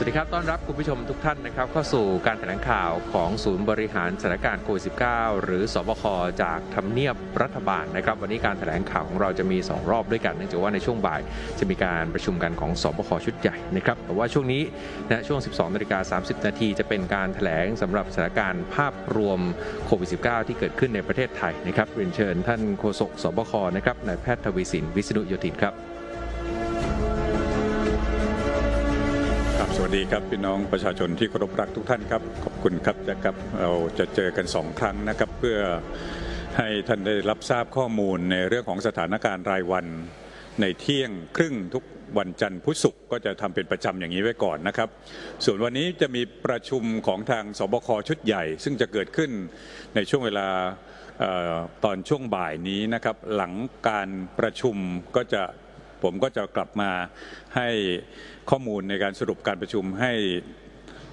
สวัสดีครับ ต้อนรับคุณผู้ชมทุกท่านนะครับ เข้าสู่การแถลงข่าวของศูนย์บริหารสถานการณ์โควิด -19 หรือสบคจากทำเนียบรัฐบาลนะครับ วันนี้การแถลงข่าวของเราจะมี 2 รอบด้วยกันเนื่องจากว่าในช่วงบ่ายจะมีการประชุมกันของสบคชุดใหญ่นะครับแต่ว่าช่วงนี้นะช่วง 12นาฬิกา30 นาทีจะเป็นการแถลงสำหรับสถานการณ์ภาพรวมโควิด -19 ที่เกิดขึ้นในประเทศไทยนะครับเรียนเชิญท่านโฆษกสบคนะครับนายแพทย์ทวีสินวิษณุโยธินครับ วัสดีครับพี่น้องประชาชนที่เคารพรักทุกท่านครับ ขอบคุณครับแจ็ครับเราจะเจอกันสองครั้งนะครับเพื่อให้ท่านได้รับทราบข้อมูลในเรื่องของสถานการณ์รายวัน ในเที่ยงครึ่งทุกวันจันทร์พุธศุกร์ก็จะทำเป็นประจำอย่างนี้ไว้ก่อนนะครับ ส่วนวันนี้จะมีประชุมของทางสบคชุดใหญ่ ซึ่งจะเกิดขึ้นในช่วงเวลาออตอนช่วงบ่ายนี้นะครับ หลังการประชุมก็จะ ผมก็จะกลับมาให้ข้อมูลในการสรุปการประชุมให้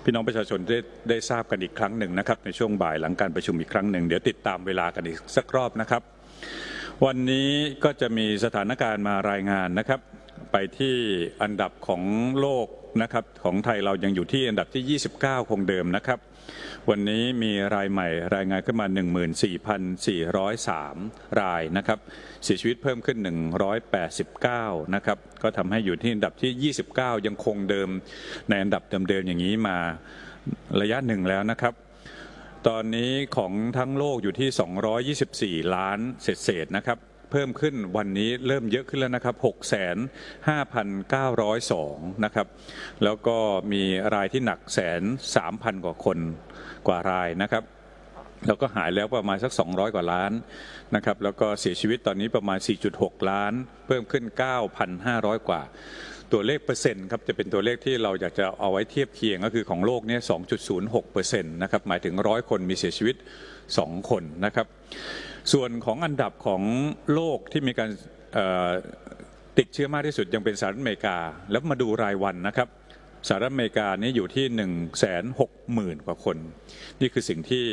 พี่น้องประชาชนได้ได้ทราบกันอีกครั้งหนึ่งนะครับ ในช่วงบ่ายหลังการประชุมอีกครั้งหนึ่งเดี๋ยวติดตามเวลากันอีกสักรอบนะครับ วันนี้ก็จะมีสถานการณ์มารายงานนะครับ ไปที่อันดับของโลกนะครับของไทยเรายังอยู่ที่อันดับที่ 29 คงเดิมนะครับ วันนี้มีรายใหม่รายงานขึ้นมา 14,403 รายนะครับ เสียชีวิตเพิ่มขึ้น 189 นะครับ ก็ทำให้อยู่ที่อันดับที่ 29 ยังคงเดิม ในอันดับเดิมๆอย่างนี้มาระยะหนึ่งแล้วนะครับ ตอนนี้ของทั้งโลกอยู่ที่ 224 ล้านเศษๆนะครับ พิ่มขึ้นวันนี้เริ่มเยอะขึ้นแล้วนะครับ6,5,902 นะครับ แล้วก็มีรายที่หนักแสน3,000กว่าคนกว่ารายนะครับแล้วก็หายแล้วประมาณสัก 200 กว่าล้านนะครับแล้วก็เสียชีวิตตอนนี้ประมาณ 4.6 ล้าน เพิ่มขึ้น 9,500 กว่า ตัวเลขเปอร์เซ็นต์ครับจะเป็นตัวเลขที่เราอยากจะเอาไว้เทียบเคียงก็คือของโลกเนี่ย 2.06เปอร์เซ็นต์นะครับหมายถึงร้อยคนมีเสียชีวิต 2 คนนะครับ ส่วนของอันดับของโลกที่มีการติดเชื้อมากที่สุดยังเป็นสหรัฐอเมริกา แล้วมาดูรายวันนะครับสหรัฐอเมริกานี่อยู่ที่1นึ่งแสนหกหมื่นกว่าคน นี่คือสิ่งที่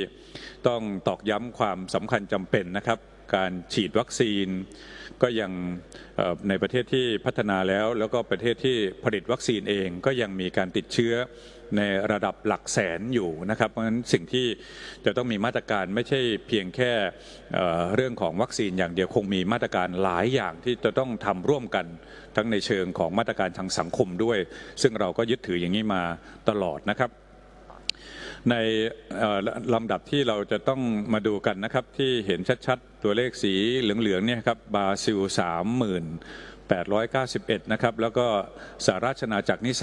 ต้องตอกย้ำความสำคัญจำเป็นนะครับ การฉีดวัคซีน ก็ยังในประเทศที่พัฒนาแล้ว แล้วก็ประเทศที่ผลิตวัคซีนเองก็ยังมีการติดเชื้อในระดับหลักแสนอยู่นะครับ เพราะฉะนั้นสิ่งที่จะต้องมีมาตรการไม่ใช่เพียงแค่เเรื่องของวัคซีนอย่างเดียวคงมีมาตรการหลายอย่างที่จะต้องทำร่วมกันทั้งในเชิงของมาตรการทางสังคมด้วย ซึ่งเราก็ยึดถืออย่างนี้มาตลอดนะครับ ในลำดับที่เราจะต้องมาดูกันนะครับ ที่เห็นชัดๆ ตัวเลขสีเหลืองๆเนี่ยครับบราซิล3891 นะครับ แล้วก็สหราชอาณาจักรนี่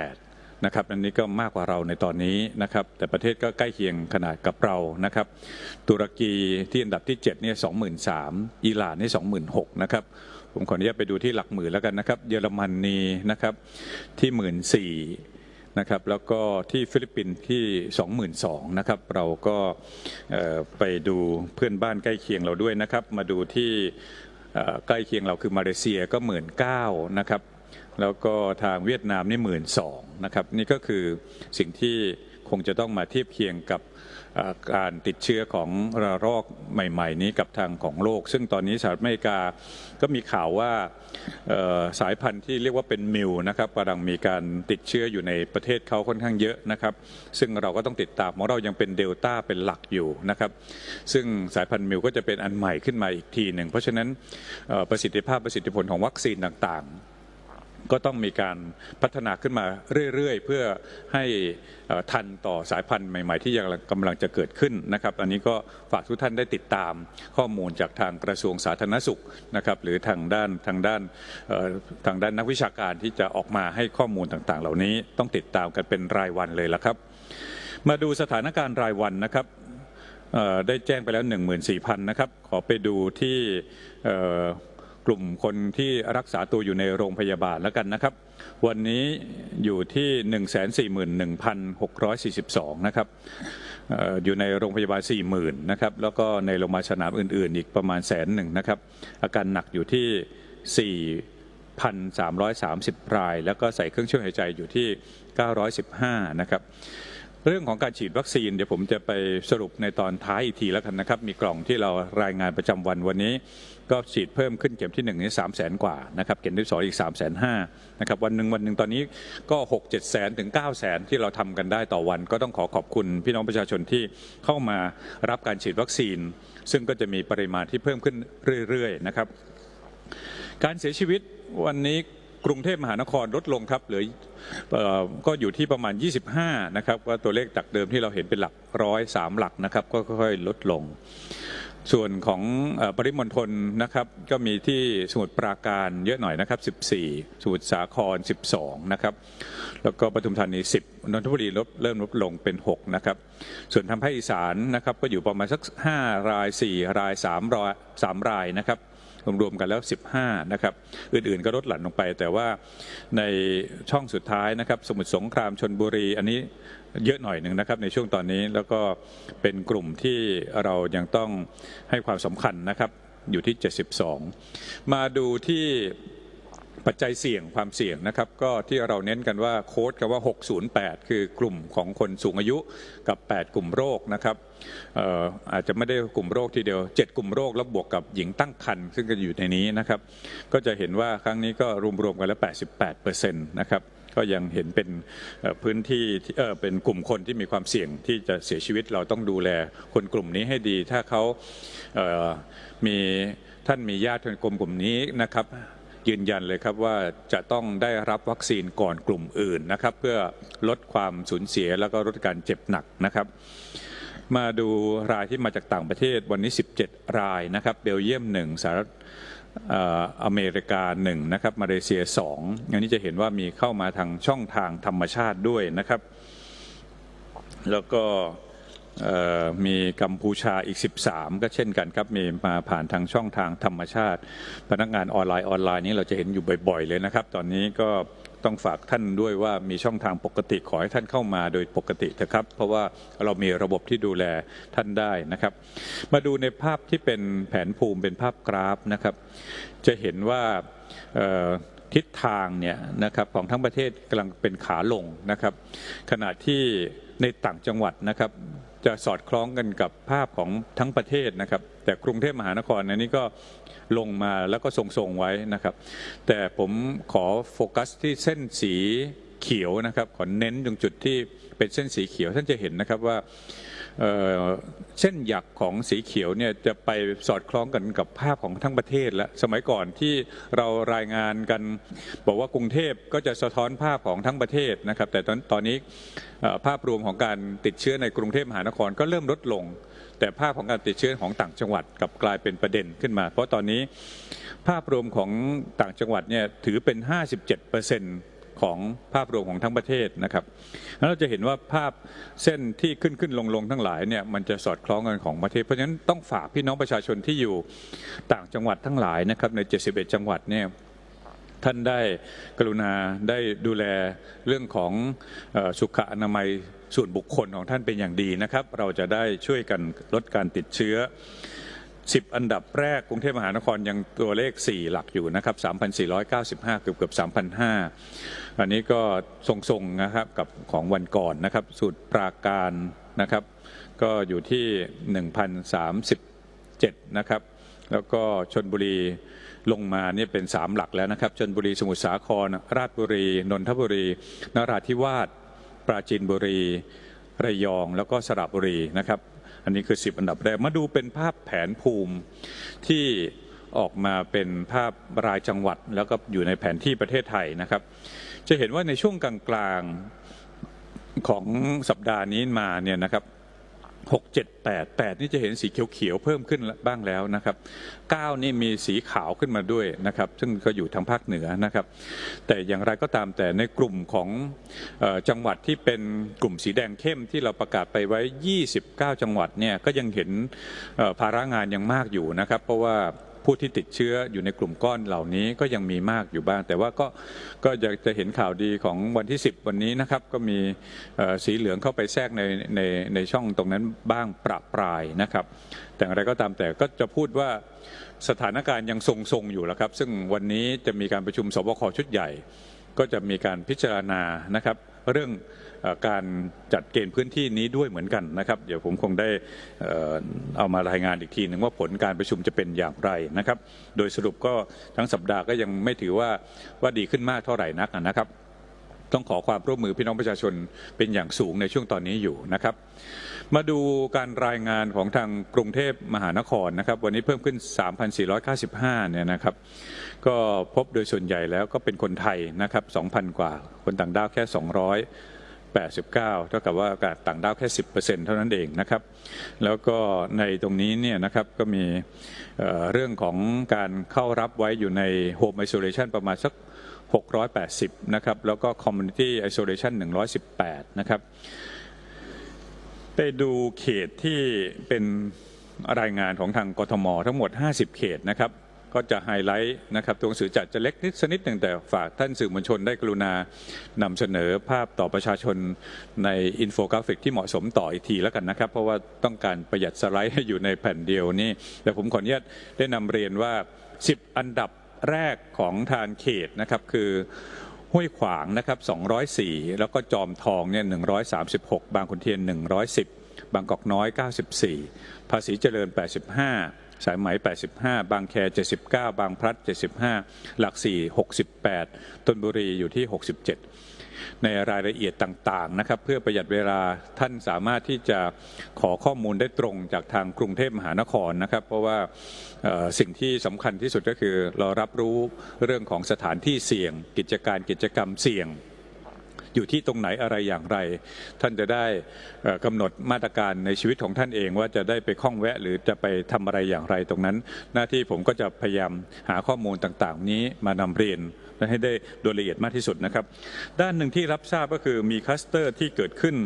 38,000นะครับอันนี้ก็มากกว่าเราในตอนนี้นะครับ แต่ประเทศก็ใกล้เคียงขนาดกับเรานะครับ ตุรกีที่อันดับที่7เนี่ย23,000อิหร่านนี่26,000นะครับ ผมขออนุญาตไปดูที่หลักหมื่นแล้วกันนะครับ เยอรมนีนะครับที่หมื่นสี่ นะครับแล้วก็ที่ฟิลิปปินส์ที่สองหมื่นสองนะครับเราก็ไปดูเพื่อนบ้านใกล้เคียงเราด้วยนะครับมาดูที่ใกล้เคียงเราคือมาเลเซียก็หมื่นเก้านะครับแล้วก็ทางเวียดนามนี่หมื่นสองนะครับนี่ก็คือสิ่งที่คงจะต้องมาเทียบเคียงกับ การติดเชื้อของระลอกใหม่ ๆ นี้กับทางของโลก ซึ่งตอนนี้สหรัฐอเมริกาก็มีข่าวว่าสายพันธุ์ที่เรียกว่าเป็นมิวนะครับกำลังมีการติดเชื้ออยู่ในประเทศเขาค่อนข้างเยอะนะครับ ซึ่งเราก็ต้องติดตามของเรายังเป็นเดลต้าเป็นหลักอยู่นะครับ ซึ่งสายพันธุ์มิวก็จะเป็นอันใหม่ขึ้นมาอีกทีหนึ่งเพราะฉะนั้นประสิทธิภาพประสิทธิผลของวัคซีนต่างๆ ก็ต้องมีการพัฒนาขึ้นมาเรื่อยๆ เพื่อให้ทันต่อสายพันธุ์ใหม่ ๆ ที่ยังกำลังจะเกิดขึ้นนะครับ อันนี้ก็ฝากทุกท่านได้ติดตามข้อมูลจากทางกระทรวงสาธารณสุขนะครับ หรือทางด้านทางด้านทางด้านนักวิชาการที่จะออกมาให้ข้อมูลต่างๆ เหล่านี้ต้องติดตามกันเป็นรายวันเลยละครับ มาดูสถานการณ์รายวันนะครับได้แจ้งไปแล้ว 14,000 นะครับ ขอไปดูที่ กลุ่มคนที่รักษาตัวอยู่ในโรงพยาบาลแล้วกันนะครับ วันนี้อยู่ที่ 141,642 นะครับเอ่ออยู่ในโรงพยาบาล 40,000 นะครับ แล้วก็ในโรงพยาบาลสนามอื่น ๆ อีกประมาณแสนหนึ่งนะครับ อาการหนักอยู่ที่ 4,330 ราย แล้วก็ใส่เครื่องช่วยหายใจอยู่ที่ 915 นะครับ เรื่องของการฉีดวัคซีนเดี๋ยวผมจะไปสรุปในตอนท้ายอีกทีแล้วกันนะครับ มีกล่องที่เรารายงานประจำวันวันนี้ ก็ฉีดเพิ่มขึ้นเข็มที่1นี่สามแสนกว่านะครับเข็มที่ 2 อีก3ามแสนห้านะครับวันหนึ่งวันหนึ่งตอนนี้ก็6 7แสนถึง9แสนที่เราทำกันได้ต่อวัน ก็ต้องขอขอบคุณพี่น้องประชาชนที่เข้ามารับการฉีดวัคซีน ซึ่งก็จะมีปริมาณที่เพิ่มขึ้นเรื่อยๆนะครับการเสียชีวิตวันนี้ กรุงเทพมหานครลดลงครับเหลือก็อยู่ที่ประมาณ 25 นะครับก็ตัวเลขจากเดิมที่เราเห็นเป็นหลักร้อยสามหลักนะครับก็ค่อยๆลดลง ส่วนของปริมณฑลนะครับก็มีที่สมุทรปราการเยอะหน่อยนะครับ 14 สมุทรสาคร 12 นะครับแล้วก็ปทุมธานี 10นนทบุรีลดเริ่มลดลงเป็น 6 นะครับ ส่วนทางภาคอีสานนะครับก็อยู่ประมาณสัก 5 ราย 4 ราย 3 ราย3รายนะครับ รวมๆกันแล้ว 15 นะครับ อื่นๆก็ลดหลั่นลงไป แต่ว่าในช่องสุดท้ายนะครับ สมุทรสงครามชนบุรี อันนี้เยอะหน่อยหนึ่งนะครับในช่วงตอนนี้แล้วก็เป็นกลุ่มที่เรายังต้องให้ความสำคัญนะครับอยู่ที่ 72 มาดูที่ปัจจัยเสี่ยงความเสี่ยงนะครับ ก็ที่เราเน้นกันว่าโค้ดกันว่า 608 คือกลุ่มของคนสูงอายุกับ 8 กลุ่มโรคนะครับ อาจจะไม่ได้กลุ่มโรคทีเดียว 7 กลุ่มโรคแล้วบวกกับหญิงตั้งครรภ์ซึ่งก็อยู่ในนี้นะครับ ก็จะเห็นว่าครั้งนี้ก็รวมๆกันแล้ว 88เปอร์เซ็นต์นะครับก็ยังเห็นเป็นพื้นที่เออเป็นกลุ่มคนที่มีความเสี่ยงที่จะเสียชีวิตเราต้องดูแลคนกลุ่มนี้ให้ดี ถ้าเขาเมีท่านมีญาติคนกลุ่มกลุ่มนี้นะครับยืนยันเลยครับว่าจะต้องได้รับวัคซีนก่อนกลุ่มอื่นนะครับ เพื่อลดความสูญเสียแล้วก็ลดการเจ็บหนักนะครับ มาดูรายที่มาจากต่างประเทศวันนี้ 17 รายนะครับเบลเยียม1สหรัฐอเมริกา1นะครับมาเลเซีย2อันนี้จะเห็นว่ามีเข้ามาทางช่องทางธรรมชาติด้วยนะครับ แล้วก็มีกัมพูชาอีก 13 ก็เช่นกันครับ มีมาผ่านทางช่องทางธรรมชาติ พนักงานออนไลน์ออนไลน์นี้เราจะเห็นอยู่บ่อย ๆ เลยนะครับ ตอนนี้ก็ ต้องฝากท่านด้วยว่ามีช่องทางปกติขอให้ท่านเข้ามาโดยปกติเถอะครับ เพราะว่าเรามีระบบที่ดูแลท่านได้นะครับ มาดูในภาพที่เป็นแผนภูมิเป็นภาพกราฟนะครับ จะเห็นว่าทิศทางเนี่ยนะครับของทั้งประเทศกำลังเป็นขาลงนะครับ ขณะที่ ในต่างจังหวัดนะครับ จะสอดคล้องกันกับภาพของทั้งประเทศนะครับ แต่กรุงเทพมหานครอันนี้ก็ลงมาแล้วก็ทรงๆไว้นะครับ แต่ผมขอโฟกัสที่เส้นสีเขียวนะครับขอเน้นตรงจุดที่เป็นเส้นสีเขียวท่านจะเห็นนะครับว่า เอ่อเส้นหยักของสีเขียวเนี่ยจะไปสอดคล้องกันกับภาพของทั้งประเทศแล้วสมัยก่อนที่เรารายงานกัน บอกว่ากรุงเทพก็จะสะท้อนภาพของทั้งประเทศนะครับ แต่ตอนตอนนี้ภาพรวมของการติดเชื้อในกรุงเทพมหานครก็เริ่มลดลง แต่ภาพของการติดเชื้อของต่างจังหวัดกับกลายเป็นประเด็นขึ้นมา เพราะตอนนี้ภาพรวมของต่างจังหวัดเนี่ยถือเป็น 57% ของภาพรวมของทั้งประเทศนะครับแล้วเราจะเห็นว่าภาพเส้นที่ขึ้นขึ้นลงลงทั้งหลายเนี่ยมันจะสอดคล้องกันของประเทศ เพราะฉะนั้นต้องฝากพี่น้องประชาชนที่อยู่ต่างจังหวัดทั้งหลายนะครับใน 71 จังหวัดเนี่ยท่านได้กรุณาได้ดูแลเรื่องของสุขอนามัยส่วนบุคคลของท่านเป็นอย่างดีนะครับ เราจะได้ช่วยกันลดการติดเชื้อ 10 อันดับแรกกรุงเทพมหานครยังตัวเลข 4 หลักอยู่นะครับ 3,495 เกือบเกือบ3,500อันนี้ก็ทรงๆนะครับกับของวันก่อนนะครับสูตรปราการนะครับ ก็อยู่ที่ 1,037 นะครับ แล้วก็ชนบุรีลงมาเนี่ยเป็น 3 หลักแล้วนะครับชนบุรีสมุทรสาคร ราชบุรี นนทบุรี นราธิวาสปราจีนบุรี ระยองแล้วก็สระบุรีนะครับ อันนี้คือ 10 อันดับแรก มาดูเป็นภาพแผนภูมิที่ออกมาเป็นภาพรายจังหวัด แล้วก็อยู่ในแผนที่ประเทศไทยนะครับ จะเห็นว่าในช่วงกลางๆของสัปดาห์นี้มาเนี่ยนะครับ หกเจ็ดแปดแปดนี่จะเห็นสีเขียวๆเพิ่มขึ้นบ้างแล้วนะครับเก้านี่มีสีขาวขึ้นมาด้วยนะครับ ซึ่งก็อยู่ทางภาคเหนือนะครับ แต่อย่างไรก็ตามแต่ในกลุ่มของออจังหวัดที่เป็นกลุ่มสีแดงเข้มที่เราประกาศไปไว้ 29 จังหวัดเนี่ยก็ยังเห็นภาระงานยังมากอยู่นะครับ เพราะว่า ผู้ที่ติดเชื้ออยู่ในกลุ่มก้อนเหล่านี้ก็ยังมีมากอยู่บ้าง แต่ว่าก็ก็อยากจะเห็นข่าวดีของวันที่ 10 วันนี้นะครับ ก็มีสีเหลืองเข้าไปแทรกในในในช่องตรงนั้นบ้างประปรายนะครับ แต่อย่างไรก็ตามแต่ก็จะพูดว่าสถานการณ์ยังทรงๆอยู่แล้วครับ ซึ่งวันนี้จะมีการประชุมสบคชุดใหญ่ ก็จะมีการพิจารณานะครับ เรื่องการจัดเกณฑ์พื้นที่นี้ด้วยเหมือนกันนะครับ เดี๋ยวผมคงได้เอามารายงานอีกทีหนึ่งว่าผลการประชุมจะเป็นอย่างไรนะครับ โดยสรุปก็ทั้งสัปดาห์ก็ยังไม่ถือว่าว่าดีขึ้นมากเท่าไหร่นักนะครับ ต้องขอความร่วมมือพี่น้องประชาชนเป็นอย่างสูงในช่วงตอนนี้อยู่นะครับ มาดูการรายงานของทางกรุงเทพมหานครนะครับ วันนี้เพิ่มขึ้น 3,495 เนี่ยนะครับ ก็พบโดยส่วนใหญ่แล้วก็เป็นคนไทยนะครับ 2,000 กว่า คนต่างด้าวแค่289 เท่ากับว่าการต่างด้าวแค่ 10%เท่านั้นเองนะครับ แล้วก็ในตรงนี้เนี่ยนะครับก็มีเเรื่องของการเข้ารับไว้อยู่ใน Home Isolation ประมาณสัก 680 นะครับ แล้วก็ Community Isolation 118 นะครับ ไปดูเขตที่เป็นรายงานของทางกทม ทั้งหมด 50 เขตนะครับ ก็จะไฮไลท์นะครับตัวหนังสือจัดจะเล็กนิดสนิดหนึ่งแต่ฝากท่านสื่อมวลชนได้กรุณานำเสนอภาพต่อประชาชนในอินโฟกราฟิกที่เหมาะสมต่ออีกทีแล้วกันนะครับ เพราะว่าต้องการประหยัดสไลด์ให้อยู่ในแผ่นเดียวนี่แต่ผมขออนุญาตได้นำเรียนว่า 10 อันดับ แรกของทานเขตนะครับคือห้วยขวางนะครับ204 แล้วก็จอมทองเนี่ย136 บางขุนเทียน 110 บางกอกน้อย 94 ภาษีเจริญ 85 สายไหม 85 บางแค 79 บางพลัด 75 หลัก 4 68ตนบุรีอยู่ที่ 67 ในรายละเอียดต่างๆนะครับ เพื่อประหยัดเวลาท่านสามารถที่จะขอข้อมูลได้ตรงจากทางกรุงเทพมหานครนะครับ เพราะว่าสิ่งที่สำคัญที่สุดก็คือเรารับรู้เรื่องของสถานที่เสี่ยง กิจการกิจกรรมเสี่ยงอยู่ที่ตรงไหนอะไรอย่างไร ท่านจะได้เอ่อกำหนดมาตรการในชีวิตของท่านเองว่าจะได้ไปข้องแวะ หรือจะไปทำอะไรอย่างไรตรงนั้น หน้าที่ผมก็จะพยายามหาข้อมูลต่างๆ นี้มานำเรียนและให้ได้โดยละเอียดมากที่สุดนะครับ ด้านหนึ่งที่รับทราบก็คือมีคลัสเตอร์ที่เกิดขึ้น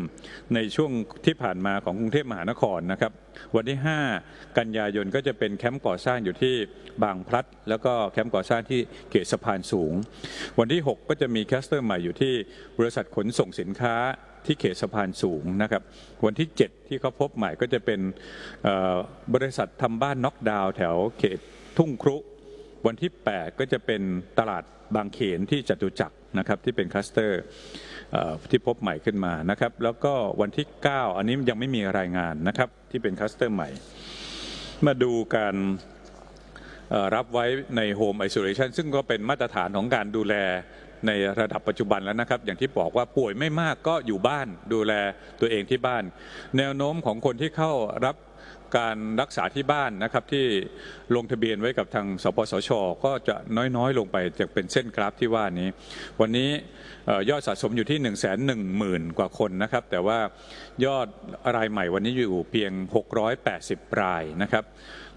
ในช่วงที่ผ่านมาของกรุงเทพมหานครนะครับ วันที่ 5 กันยายนก็จะเป็นแคมป์ก่อสร้างอยู่ที่บางพลัด แล้วก็แคมป์ก่อสร้างที่เขตสะพานสูง วันที่ 6 ก็จะมีคลัสเตอร์ใหม่อยู่ที่บริษัทขนส่งสินค้าที่เขตสะพานสูงนะครับ วันที่ 7 ที่เขาพบใหม่ก็จะเป็นบริษัททำบ้านน็อกดาวน์แถวเขตทุ่งครุ วันที่ 8 ก็จะเป็นตลาดบางเขนที่จตุจักรนะครับที่เป็นคลัสเตอร์ที่พบใหม่ขึ้นมานะครับ แล้วก็วันที่ 9 อันนี้ยังไม่มีรายงานนะครับที่เป็นคลัสเตอร์ใหม่ มาดูการรับไว้ใน Home Isolation ซึ่งก็เป็นมาตรฐานของการดูแลในระดับปัจจุบันแล้วนะครับ อย่างที่บอกว่าป่วยไม่มากก็อยู่บ้านดูแลตัวเองที่บ้าน แนวโน้มของคนที่เข้ารับ การรักษาที่บ้านนะครับที่ลงทะเบียนไว้กับทางสปสช ก็จะน้อยๆ ลงไปจากเป็นเส้นกราฟที่ว่านี้ วันนี้ยอดสะสมอยู่ที่ 1 1 0 0 0 0 กว่าคนนะครับ แต่ว่ายอดรายใหม่วันนี้อยู่เพียง 680 รายนะครับ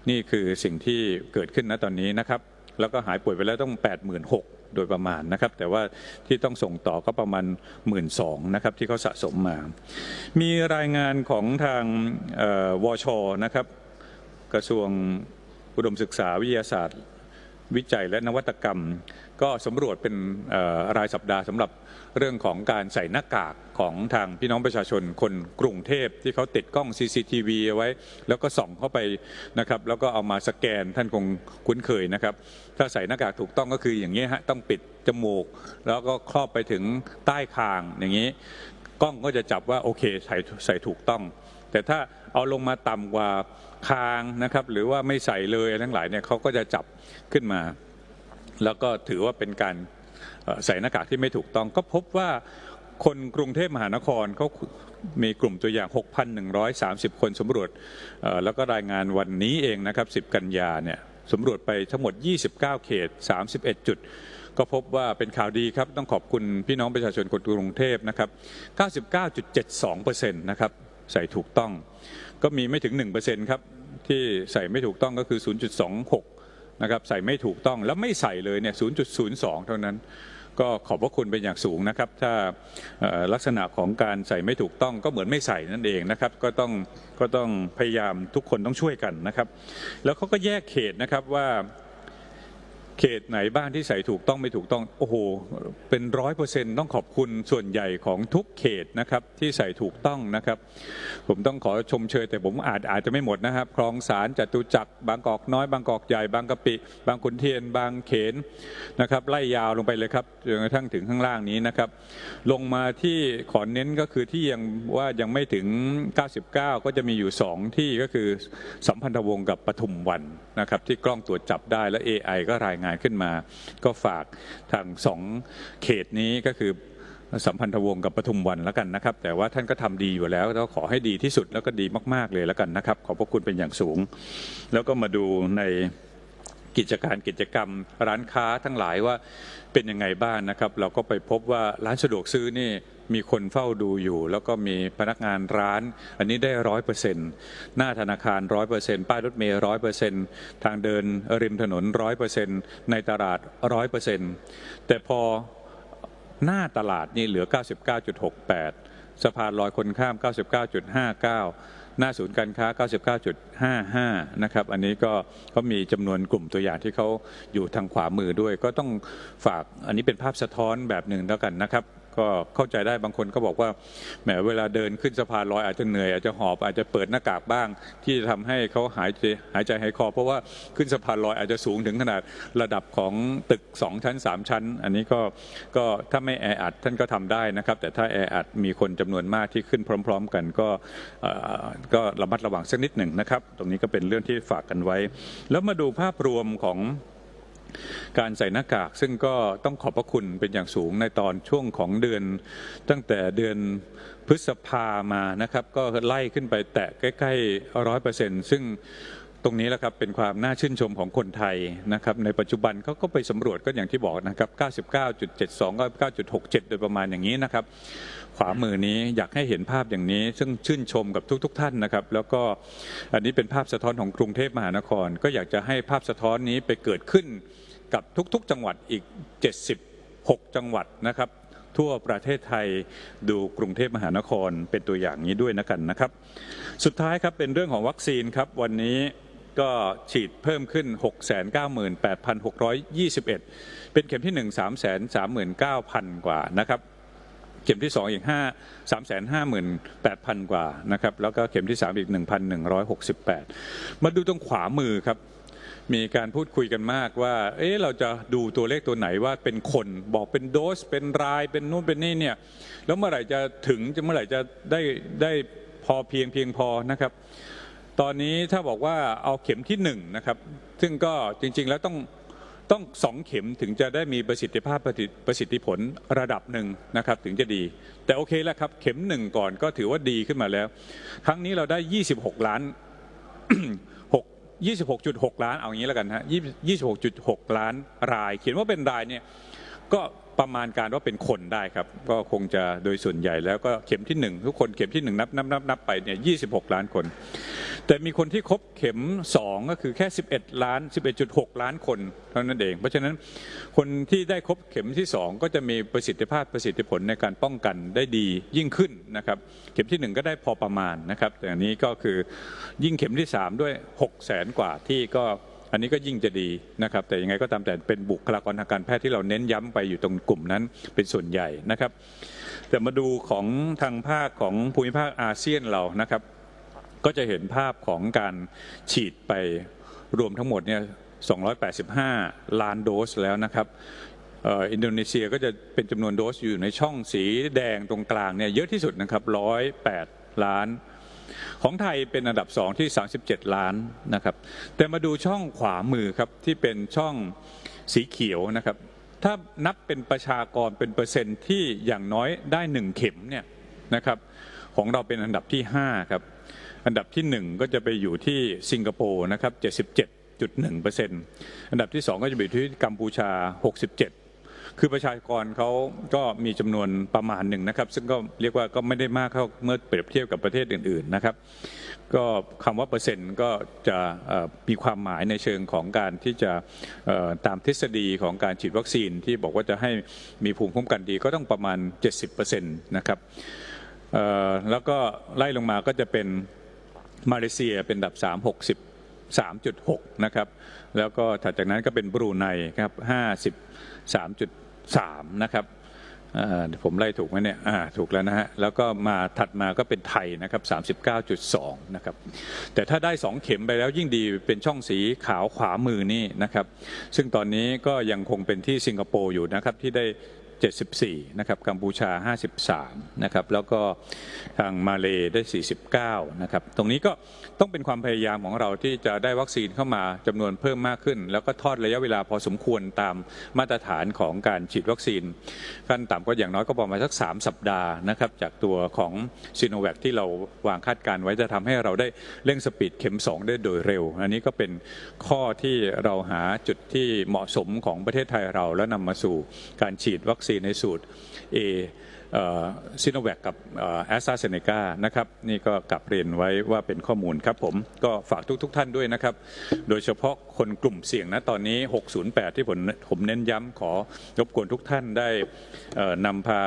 นี่คือสิ่งที่เกิดขึ้นณตอนนี้นะครับ แล้วก็หายป่วยไปแล้วต้อง 86,000 โดยประมาณนะครับ แต่ว่าที่ต้องส่งต่อก็ประมาณ 1 2ื่นนะครับที่เขาสะสมมา มีรายงานของทางวชนะครับ กระทรวงอุดมศึกษาวิทยาศาสตร์ วิจัยและนวัตกรรม ก็สำรวจเป็นรายสัปดาห์สำหรับเรื่องของการใส่หน้ากากของทางพี่น้องประชาชนคนกรุงเทพที่เขาติดกล้อง CCTV เอาไว้ แล้วก็ส่องเข้าไปนะครับแล้วก็เอามาสแกนท่านคงคุ้นเคยนะครับ ถ้าใส่หน้ากากถูกต้องก็คืออย่างนี้ฮะต้องปิดจมูก แล้วก็ครอบไปถึงใต้คางอย่างนี้ กล้องก็จะจับว่าโอเคใส่ใส่ถูกต้อง แต่ถ้าเอาลงมาต่ำกว่าคางนะครับหรือว่าไม่ใส่เลยทั้งหลายเนี่ยเขาก็จะจับขึ้นมา แล้วก็ถือว่าเป็นการใส่หน้ากากที่ไม่ถูกต้อง ก็พบว่าคนกรุงเทพมหานครเขามีกลุ่มตัวอย่าง 6,130 คนสำรวจแล้วก็รายงานวันนี้เองนะครับ 10 กันยาเนี่ยสำรวจไปทั้งหมด 29 เขต 31 จุด ก็พบว่าเป็นข่าวดีครับ ต้องขอบคุณพี่น้องประชาชนคนกรุงเทพนะครับ 99.72%นะครับใส่ถูกต้อง ก็มีไม่ถึง 1%ครับที่ใส่ไม่ถูกต้องก็คือ 0.26 นะครับใส่ไม่ถูกต้องแล้วไม่ใส่เลยเนี่ย 0.02 เท่านั้น ก็ขอบพระคุณเป็นอย่างสูงนะครับ ถ้าลักษณะของการใส่ไม่ถูกต้องก็เหมือนไม่ใส่นั่นเองนะครับ ก็ต้องก็ต้องพยายามทุกคนต้องช่วยกันนะครับ แล้วเขาก็แยกเขตนะครับว่า เขตไหนบ้างที่ใส่ถูกต้องไม่ถูกต้องโอ้โหเป็นร้อยเปอร์เซ็นต์ต้องขอบคุณส่วนใหญ่ของทุกเขตนะครับที่ใส่ถูกต้องนะครับ ผมต้องขอชมเชยแต่ผมอาจอาจจะไม่หมดนะครับคลองสารจตุจักรบางกอกน้อย บางกอกใหญ่บางกะปิ บางขุนเทียน บางเขนนะครับไล่ยาวลงไปเลยครับจนกระทั่งถึงข้างล่างนี้นะครับ ลงมาที่ขอเน้นก็คือที่ยังว่ายังไม่ถึง 99 ก็จะมีอยู่ 2 ที่ก็คือสัมพันธวงศ์กับปทุมวันนะครับที่กล้องตรวจจับได้และ AI ก็รายงานขึ้นมา ก็ฝากทางสองเขตนี้ก็คือสัมพันธวงศ์กับปทุมวันแล้วกันนะครับ แต่ว่าท่านก็ทำดีอยู่แล้วแล้วขอให้ดีที่สุดแล้วก็ดีมาก ๆเลยแล้วกันนะครับ ขอบพระคุณเป็นอย่างสูง แล้วก็มาดูใน กิจการกิจกรรม ร้านค้าทั้งหลายว่าเป็นยังไงบ้างนะครับ เราก็ไปพบว่าร้านสะดวกซื้อนี่มีคนเฝ้าดูอยู่ แล้วก็มีพนักงานร้าน อันนี้ได้ร้อยเปอร์เซ็นต์หน้าธนาคารร้อยเปอร์เซ็นต์ป้ายรถเมย์ร้อยเปอร์เซ็นต์ทางเดินริมถนนร้อยเปอร์เซ็นต์ในตลาดร้อยเปอร์เซ็นต์แต่พอหน้าตลาดนี่เหลือ 99.68สะพานลอยคนข้าม 99.59 หน้าศูนย์การค้า 99.55 นะครับ อันนี้ก็ก็มีจำนวนกลุ่มตัวอย่างที่เขาอยู่ทางขวามือด้วย ก็ต้องฝากอันนี้เป็นภาพสะท้อนแบบหนึ่งแล้วกันนะครับ ก็เข้าใจได้บางคนก็บอกว่าแหมเวลาเดินขึ้นสะพานลอยอาจจะเหนื่อยอาจจะหอบอาจจะเปิดหน้ากากบ้าง ที่จะทำให้เขาหายใจหายใจหายคอ เพราะว่าขึ้นสะพานลอยอาจจะสูงถึงขนาดระดับของตึก 2 ชั้น 3 ชั้น อันนี้ก็ก็ถ้าไม่แออัดท่านก็ทำได้นะครับ แต่ถ้าแออัดมีคนจำนวนมากที่ขึ้นพร้อม ๆ กันก็ก็ระมัดระวังสักนิดหนึ่งนะครับ ตรงนี้ก็เป็นเรื่องที่ฝากกันไว้ แล้วมาดูภาพรวมของ การใส่หน้ากากซึ่งก็ต้องขอบพระคุณเป็นอย่างสูงในตอนช่วงของเดือน ตั้งแต่เดือนพฤษภามานะครับ ก็ไล่ขึ้นไปแตะใกล้ๆร้อยเปอร์เซ็นต์ซึ่งตรงนี้แหละครับเป็นความน่าชื่นชมของคนไทยนะครับในปัจจุบันเขาก็ไปสำรวจก็อย่างที่บอกนะครับ 99.72ก็9.67 โดยประมาณอย่างนี้นะครับ ขวามือนี้อยากให้เห็นภาพอย่างนี้ ซึ่งชื่นชมกับทุกๆท่านนะครับ แล้วก็อันนี้เป็นภาพสะท้อนของกรุงเทพมหานคร ก็อยากจะให้ภาพสะท้อนนี้ไปเกิดขึ้น กับทุกๆจังหวัดอีก 76 จังหวัดนะครับ ทั่วประเทศไทยดูกรุงเทพมหานครเป็นตัวอย่างนี้ด้วยนะกันนะครับ สุดท้ายครับเป็นเรื่องของวัคซีนครับ วันนี้ก็ฉีดเพิ่มขึ้น 698,621 เป็นเข็มที่ 1 339,000 กว่านะครับเข็มที่ 2 อีก 5 358,000 กว่านะครับ แล้วก็เข็มที่ 3 อีก 1,168 มาดูตรงขวามือครับ มีการพูดคุยกันมากว่า เอ๊ะเราจะดูตัวเลขตัวไหนว่าเป็นคนบอกเป็นโดส เป็นรายเป็นนู่นเป็นนี่เนี่ยแล้วเมื่อไหร่จะถึงจะเมื่อไหร่จะได้ได้พอเพียงเพียงพอนะครับ ตอนนี้ถ้าบอกว่าเอาเข็มที่หนึ่งนะครับ ซึ่งก็จริงๆแล้วต้องต้องสองเข็มถึงจะได้มีประสิทธิภาพประสิทธิผลระดับหนึ่งนะครับ ถึงจะดี แต่โอเคแล้วครับ เข็มหนึ่งก่อนก็ถือว่าดีขึ้นมาแล้ว ครั้งนี้เราได้ 26 ล้าน 26.6 ล้านเอาอย่างนี้แล้วกันฮะ26.6 ล้านราย เขียนว่าเป็นรายเนี่ยก็ประมาณการว่าเป็นคนได้ครับ ก็คงจะโดยส่วนใหญ่แล้วก็เข็มที่หนึ่งทุกคนเข็มที่หนึ่งนับนับนับนับไปเนี่ย26 ล้านคน แต่มีคนที่ครบเข็ม 2 ก็คือแค่ 11 ล้าน 11.6 ล้านคนเท่านั้นเอง เพราะฉะนั้นคนที่ได้ครบเข็มที่ 2 ก็จะมีประสิทธิภาพประสิทธิผลในการป้องกันได้ดียิ่งขึ้นนะครับ เข็มที่ 1 ก็ได้พอประมาณนะครับ แต่อันนี้ก็คือยิ่งเข็มที่ 3 ด้วย 6 แสนกว่าที่ก็อันนี้ก็ยิ่งจะดีนะครับ แต่ยังไงก็ตามแต่เป็นบุคลากรทางการแพทย์ที่เราเน้นย้ำไปอยู่ตรงกลุ่มนั้นเป็นส่วนใหญ่นะครับ แต่มาดูของทางภาคของภูมิภาคอาเซียนเรานะครับ ก็จะเห็นภาพของการฉีดไปรวมทั้งหมดเนี่ย 285 ล้านโดสแล้วนะครับอินโดนีเซียก็จะเป็นจำนวนโดสอยู่ในช่องสีแดงตรงกลางเนี่ยเยอะที่สุดนะครับ108 ล้าน ของไทยเป็นอันดับสองที่ 37 ล้านนะครับ แต่มาดูช่องขวามือครับที่เป็นช่องสีเขียวนะครับ ถ้านับเป็นประชากรเป็นเปอร์เซ็นต์ที่อย่างน้อยได้หนึ่งเข็มเนี่ยนะครับของเราเป็นอันดับที่ 5 ครับ อันดับที่ 1 ก็จะไปอยู่ที่สิงคโปร์นะครับ77.1%อันดับที่ 2 ก็จะไปอยู่ที่กัมพูชา 67คือประชากรเขาก็มีจำนวนประมาณหนึ่งนะครับ ซึ่งก็เรียกว่าก็ไม่ได้มากเท่าเมื่อเปรียบเทียบกับประเทศอื่น ๆนะครับ ก็คำว่าเปอร์เซ็นต์ก็จะมีความหมายในเชิงของการที่จะตามทฤษฎีของการฉีดวัคซีนที่บอกว่าจะให้มีภูมิคุ้มกันดีก็ต้องประมาณ 70%นะครับแล้วก็ไล่ลงมาก็จะเป็น มาเลเซียเป็นอันดับ 3 60 3.6 นะครับ แล้วก็ถัดจากนั้นก็เป็นบรูไนครับ 53.3 นะครับผมไล่ถูกไหมเนี่ยถูกแล้วนะฮะ แล้วก็มาถัดมาก็เป็นไทยนะครับ 39.2 นะครับ แต่ถ้าได้ 2 เข็มไปแล้วยิ่งดีเป็นช่องสีขาวขวามือนี่นะครับ ซึ่งตอนนี้ก็ยังคงเป็นที่สิงคโปร์อยู่นะครับที่ได้ 74 นะครับ กัมพูชา 53 นะครับ แล้วก็ทางมาเลได้ 49 นะครับ ตรงนี้ก็ต้องเป็นความพยายามของเราที่จะได้วัคซีนเข้ามาจำนวนเพิ่มมากขึ้น แล้วก็ทอดระยะเวลาพอสมควรตามมาตรฐานของการฉีดวัคซีนขั้นต่ำก็อย่างน้อยก็ประมาณสัก 3 สัปดาห์นะครับ จากตัวของซีโนแวคที่เราวางคาดการณ์ไว้จะทำให้เราได้เร่งสปีดเข็ม 2 ได้โดยเร็ว อันนี้ก็เป็นข้อที่เราหาจุดที่เหมาะสมของประเทศไทยเราแล้วนำมาสู่การฉีดวัคซีนในสูตร A ซิโนแวคกับแอสตราเซเนกานะครับนี่ก็กลับเรียนไว้ว่าเป็นข้อมูลครับผมก็ฝากทุกๆทท่านด้วยนะครับ โดยเฉพาะคนกลุ่มเสี่ยงนะตอนนี้ 608 ที่ผมผมเน้นย้ำขอรบกวนทุกท่านได้นำพา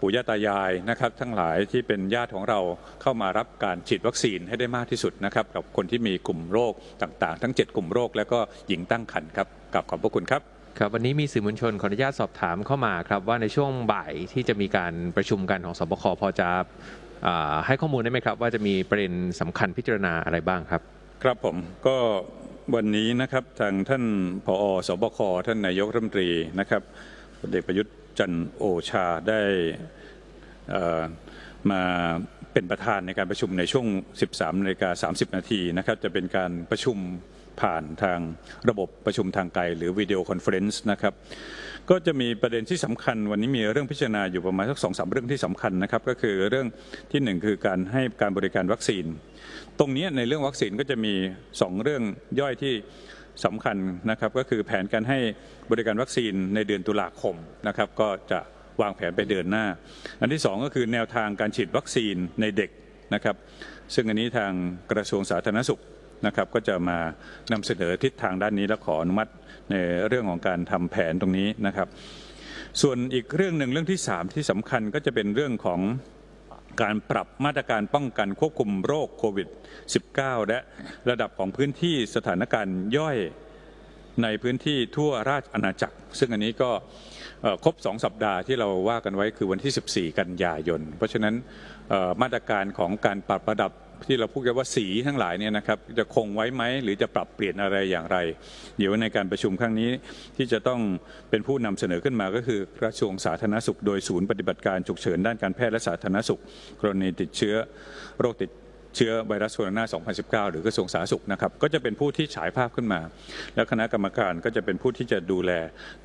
ปู่ย่าตายายนะครับ ทั้งหลายที่เป็นญาติของเราเข้ามารับการฉีดวัคซีนให้ได้มากที่สุดนะครับ กับคนที่มีกลุ่มโรคต่างๆ ทั้ง 7 กลุ่มโรค แล้วก็หญิงตั้งครรภ์ครับกับขอบพระคุณครับ ครับวันนี้มีสื่อมวลชนขออนุญาตสอบถามเข้ามาครับว่าในช่วงบ่ายที่จะมีการประชุมกันของสบคพอจะอให้ข้อมูลได้ไหมครับ ว่าจะมีประเด็นสำคัญพิจารณาอะไรบ้างครับ ครับผมก็วันนี้นะครับทางท่านผอสบคท่านนายกรัฐมนตรีนะครับพลเอกประยุทธ์จันโอชาได้มาเป็นประธานในการประชุมในช่วง 13นาฬิกา30 นาทีนะครับจะเป็นการประชุม ผ่านทางระบบประชุมทางไกล หรือวิดีโอคอนเฟรนซ์นะครับก็จะมีประเด็นที่สำคัญ วันนี้มีเรื่องพิจารณาอยู่ประมาณสักสองสามเรื่องที่สำคัญนะครับก็คือเรื่องที่หนึ่งคือการให้การบริการวัคซีน ตรงนี้ในเรื่องวัคซีนก็จะมี 2 เรื่องย่อยที่สำคัญนะครับก็คือแผนการให้บริการวัคซีนในเดือนตุลาคมนะครับก็จะวางแผนไปเดือนหน้า อันที่ 2 ก็คือแนวทางการฉีดวัคซีนในเด็กนะครับซึ่งอันนี้ทางกระทรวงสาธารณสุข นะครับก็จะมานำเสนอทิศทางด้านนี้และขออนุมัติในเรื่องของการทำแผนตรงนี้นะครับ ส่วนอีกเรื่องหนึ่งเรื่องที่ 3 ที่สำคัญก็จะเป็นเรื่องของการปรับมาตรการป้องกันควบคุมโรคโควิด -19 และระดับของพื้นที่สถานการณ์ย่อยในพื้นที่ทั่วราชอาณาจักร ซึ่งอันนี้ก็ครบ 2 สัปดาห์ที่เราว่ากันไว้คือวันที่ 14 กันยายน เพราะฉะนั้นมาตรการของการปรับระดับ ที่เราพูดกันว่าสีทั้งหลายเนี่ยนะครับจะคงไว้ไหมหรือจะปรับเปลี่ยนอะไรอย่างไร เดี๋ยวในการประชุมครั้งนี้ที่จะต้องเป็นผู้นำเสนอขึ้นมาก็คือกระทรวงสาธารณสุข โดยศูนย์ปฏิบัติการฉุกเฉินด้านการแพทย์และสาธารณสุข กรณีติดเชื้อโรคติด เชื้อไวรัสโคโรนา 2019 หรือกระทรวงสาธารณสุขนะครับก็จะเป็นผู้ที่ฉายภาพขึ้นมา แล้วคณะกรรมการก็จะเป็นผู้ที่จะดูแล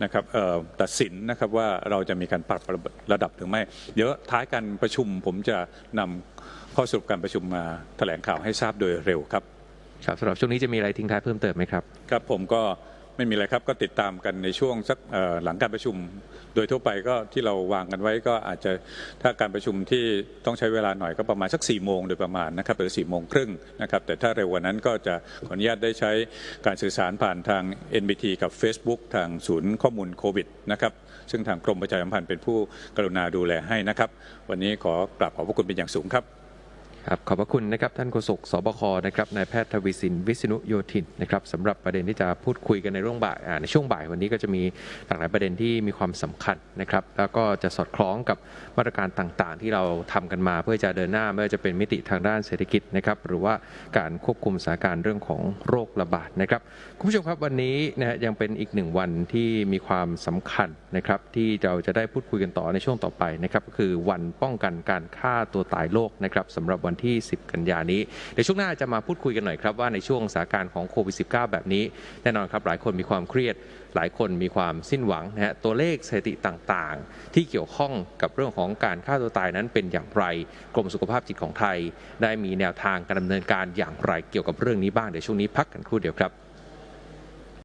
นะครับเอ่อตัดสินนะครับว่าเราจะมีการปรับระดับหรือไม่ เดี๋ยวท้ายการประชุมผมจะนำข้อสรุปการประชุมมาแถลงข่าวให้ทราบโดยเร็วครับครับสำหรับช่วงนี้จะมีอะไรทิ้งท้ายเพิ่มเติมไหมครับ ครับผมก็ ไม่มีอะไรครับก็ติดตามกันในช่วงสักหลังการประชุม โดยทั่วไปก็ที่เราวางกันไว้ก็อาจจะถ้าการประชุมที่ต้องใช้เวลาหน่อยก็ประมาณสัก4ี่โมงโดยประมาณนะครับหรือ4ี่โมงครึ่งนะครับแต่ถ้าเร็วกว่านั้นก็จะขออนุญาตได้ใช้การสื่อสารผ่านทาง NBT กับ Facebook ทางศูนย์ข้อมูลโควิดนะครับซึ่งทางกรมประชาสัมพันธ์เป็นผู้กรุณาดูแลให้นะครับ วันนี้ขอกราบขอบพระคุณเป็นอย่างสูงครับ ครับขอบพระคุณนะครับท่านโฆษกสบคนะครับนายแพทย์ทวีสินวิษณุโยธินนะครับสำหรับประเด็นที่จะพูดคุยกันในเรื่องบ่ายในช่วงบ่ายวันนี้ก็จะมีหลากหลายประเด็นที่มีความสำคัญนะครับ แล้วก็จะสอดคล้องกับมาตรการต่างๆ ที่เราทำกันมา เพื่อจะเดินหน้าไม่ว่าจะเป็นมิติทางด้านเศรษฐกิจนะครับหรือว่าการควบคุมสถานการณ์เรื่องของโรคระบาดนะครับคุณผู้ชมครับวันนี้นะฮะยังเป็นอีกหนึ่งวันที่มีความสำคัญนะครับที่เราจะได้พูดคุยกันต่อในช่วงต่อไปนะครับก็คือวันป้องกันการฆ่าตัวตายโลกนะครับสำหรับวันที่ 10 กันยานี้เดี๋ยวช่วงหน้าจะมาพูดคุยกันหน่อยครับว่าในช่วงสถานการณ์ของโควิด -19 แบบนี้ แน่นอนครับหลายคนมีความเครียด หลายคนมีความสิ้นหวังนะฮะตัวเลขสถิติต่างๆ ที่เกี่ยวข้องกับเรื่องของการฆ่าตัวตายนั้นเป็นอย่างไรกรมสุขภาพจิตของไทย ได้มีแนวทางการดำเนินการอย่างไรเกี่ยวกับเรื่องนี้บ้างเดี๋ยวช่วงนี้พักกันครู่เดียวครับ